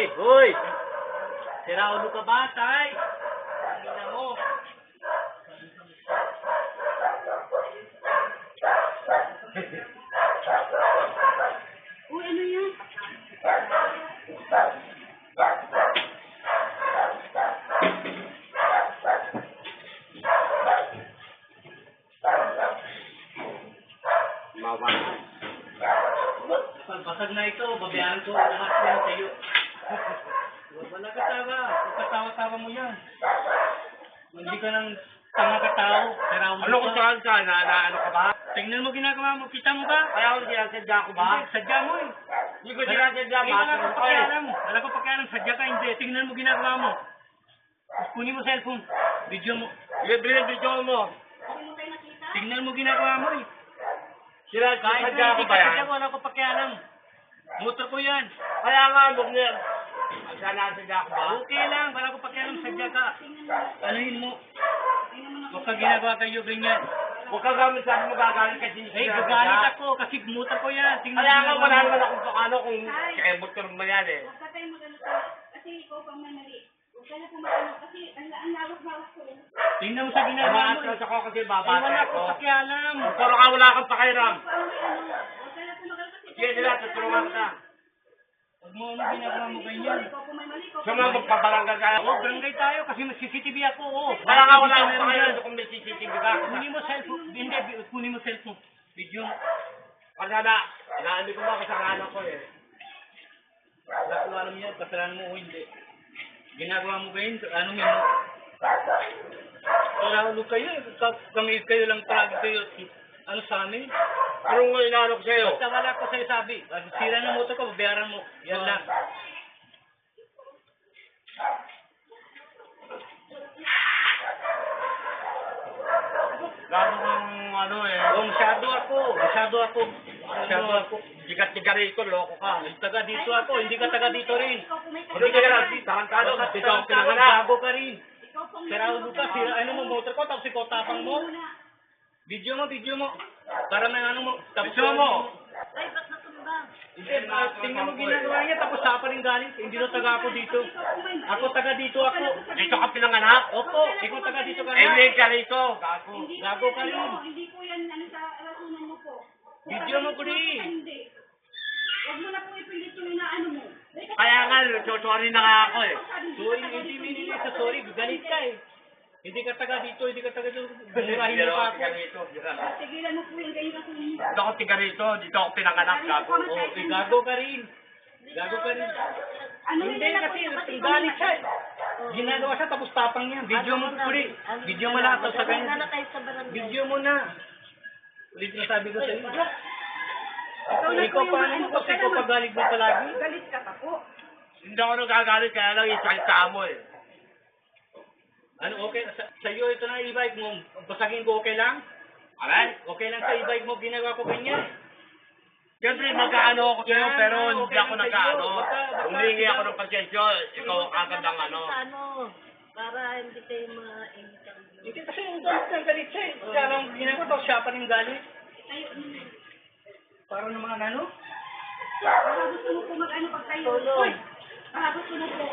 Hoy, hoy! Sira ulo ka ba, tay? Tingnan mo. Uy, ano yan? Mawala. Na ito, babayaran ko lahat yan sa iyo. Wala ka tawa. Huwag katawa-tawa mo yan. Hindi ka nang tanga ka tao. Ano kung saan ka? Na, na ano ka ba? Tingnan mo ginagawa mo. Kita mo ba? Kaya ako sinasadya ko ba? Hindi, sadya mo eh. Hindi ko sinasadya, Eh, wala ko ko eh. pakialam. Wala ko pakialam. Sadya ka, hindi. Tingnan mo ginagawa mo. Kunin mo cellphone. Video mo. Binibidyo mo. Hindi mo? Tingnan mo ginagawa mo eh. Sinasadya Kahit ko na hindi ba ka yan? sadya, wala ko pakialam. Motor ko yan. Kaya nga, huwag niya. Sinasadya ko ba? Okay lang. Wala ko pakialam. Sadya ka. Anuhin mo. Huwag ka ginagawa kayo ganyan. Huwag ka gamit sa akin magagalit kasi Eh, gagalit ako kasi motor ko yan. Tingnan Kaya nga, wala mo. naman akong pakano kung kaya motor mo yan eh. Huwag ka tayo mag-ano tayo. Kasi ikaw pang may mali. Huwag ka na pumatano. Kasi ang, ang lawak-lawak ko. Tingnan mo sa ginagawa mo. Maatras eh. ako kasi Eh, babasa wala ako. ko pakialam. Pero ka wala kang pakiram. Ano. Huwag ka na pumatano kasi. Sige sila, tutulungan ka. Huwag mo ano ginagawa mo ganyan. Sa mga magpabarangay ka. Oo, barangay tayo kasi may CCTV ako. Oh. Kaya nga wala akong dyan. kung may CCTV ka. Kunin mo cellphone. Hindi, bi- kunin mo cellphone. Video. Kasi na, naandi ko ba kasalanan ko eh. Wala ko alam yan. Kasalanan mo o hindi. Ginagawa mo ba yun? Anong yun? Para ulo kayo. ka- Kami kayo lang palagi kayo. Ano sa amin? Anong inaano ko sa'yo? Basta wala ko sa'yo sabi. Sira ng motor ko, babayaran mo. Yan lang. Lalo kang ano eh. Oh, masyado ako. Masyado ako. Masyado ako. Tigat-tigat rito, loko ka. Taga dito ako. Hindi ka taga dito rin. Ikaw Hindi ka lang, tarantado ka, dito ako pinanganak. Gago ka rin. Ikaw Sira ulo ka. Sira ano mo motor ko. Tapos ikaw tapang mo. Video mo, video mo. Para may ano mo. Tapos mo. Ay, ba't natumbang? Hindi, ah, tingnan mo ginagawa niya. Tapos sapa rin galing. Hindi na taga ako dito. Ako taga dito ako. Dito ka pinanganak? Opo, ikaw taga dito ka hindi na. ka rito. Gago. Gago ka rin. ano, Hindi po yan ano sa rasunan mo po. Video mo, Kuli. Hindi. Huwag mo na po ipilit yung inaano mo. Kaya nga, sorry na nga ako eh. Sorry, hindi minili sa sorry. Galit ka eh. Hindi ka taga dito, hindi ka taga dito. Bumurahin mo pa ako. Tiga rito. Tigilan mo po yung ganyan rasunan mo. Dito ako tiga rito. Dito ako pinanganak. Gago. Oh, gago ka rin. Gago ka rin. Ano Hindi yun kasi galit siya. eh. Ginagawa siya tapos tapang niya. Video mo uli. Video mo lahat tapos sa ganyan. Video mo na. Ulit na sabi ko sa iyo. Ikaw na po Ikaw yung pa ano, kasi mag- pagalit mo palagi. Galit ka pa po. Hindi ako nagagalit. Kaya lang isalita mo eh. Ano okay sa, sa iyo ito na e-bike mo. Basagin ko okay lang? Alay? Okay lang sa e-bike mo ginagawa ko ganyan. Siyempre, magkaano ako sa'yo, pero hindi okay ako nagkaano. Humingi ako ng pasensya. Ikaw ang agad ang ano. ano, para hindi kayo ma-imitan. Hindi kasi yung galit ng galit siya eh. Kaya lang ginagawa tapos siya pa rin galit. Para naman ano? Baka gusto mo po mag-ano pag. Tulong. Uy! Baka gusto mo po.